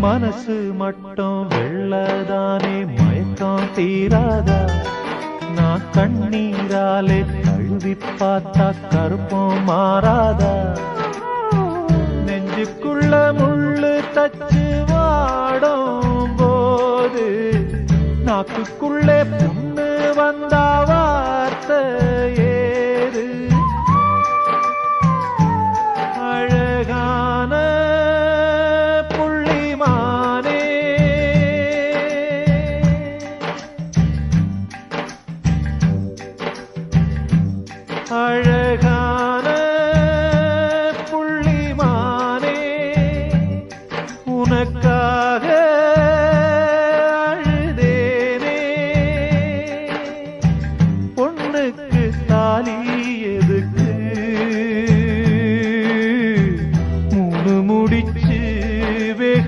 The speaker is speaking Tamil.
மனசு மட்டும் வெள்ளதானே மயக்கம் தீராதா? நான் கண்ணீராலே கழுவி பார்த்தா கருப்பம் மாறாதா? நெஞ்சுக்குள்ள முள்ளு தச்சு வாடும் போது நாக்குக்குள்ளே பொண்ணு வந்தா அழகான புள்ளிமானே உனக்காக அழுதேனே. பொண்ணுக்கு தாலி